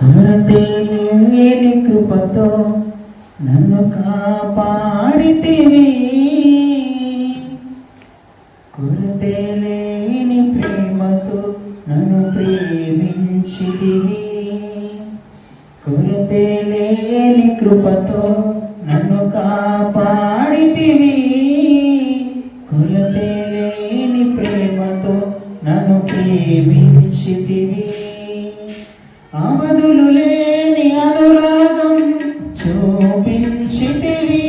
కృతే నీ కృపతో నన్ను కాపాడితివి. కొరతే లేని ప్రేమతో నన్ను ప్రేమించితివి. కొరతే లేని కృపతో నన్ను కాపా అవధులు లేని అనురాగం చూపించితివి.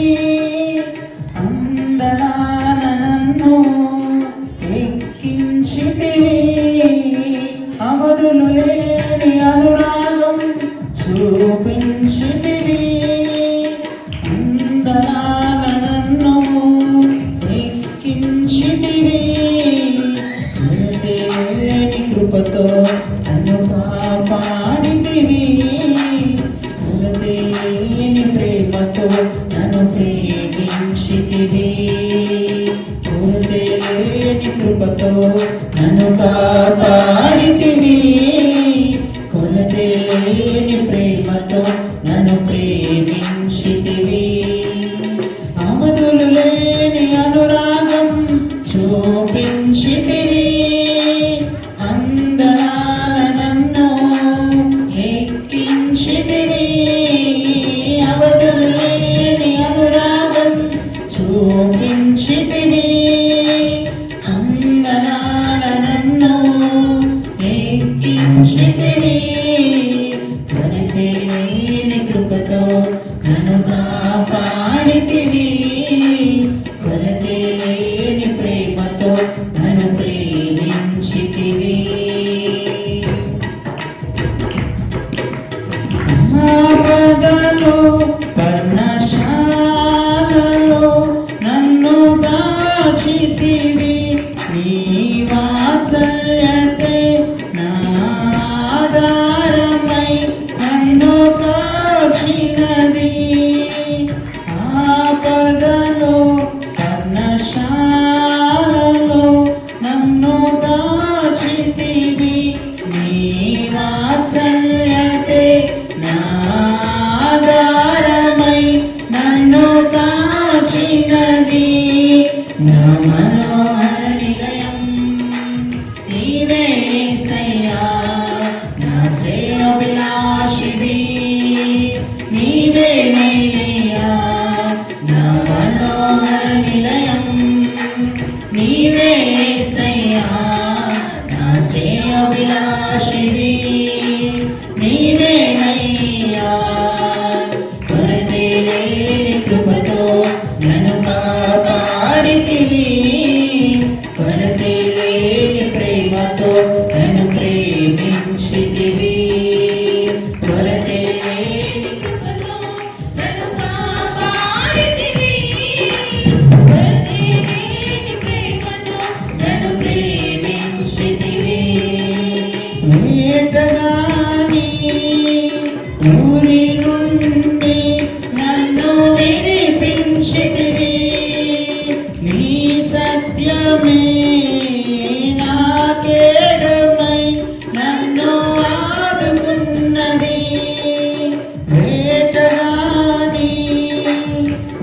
అందరాన నన్ను ఎక్కించితివి. అవధులు లేని అను కృపతో నన్ను కాపాడితివి. కొనతేని ప్రేమతో పాడితివి. Ashley నిత్యమే నాకేడమై నన్ను ఆదుకున్నది? వేటగాని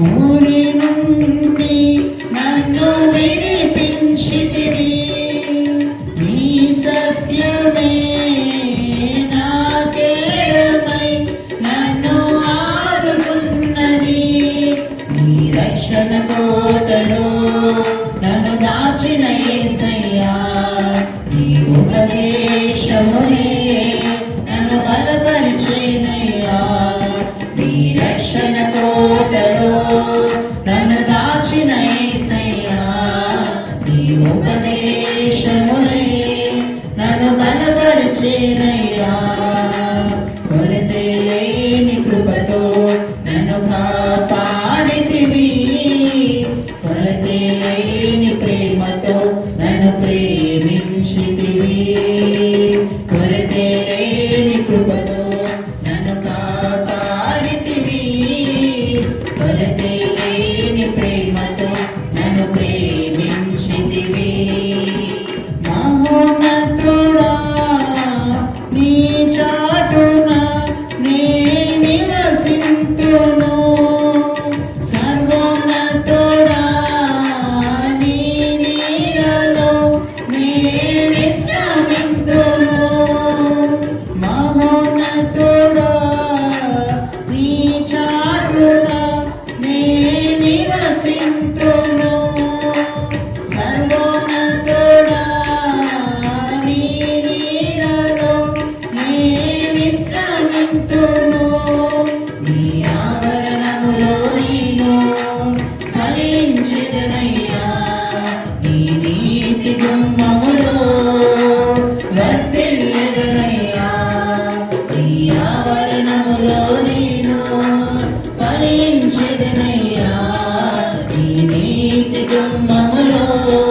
ఊరి నుండి నన్ను విడిపించితివి. నీ సత్యమే నాకేడమై నన్ను ఆదుకున్నది. నీ రక్షణ కోటలో Shanghai. Oh,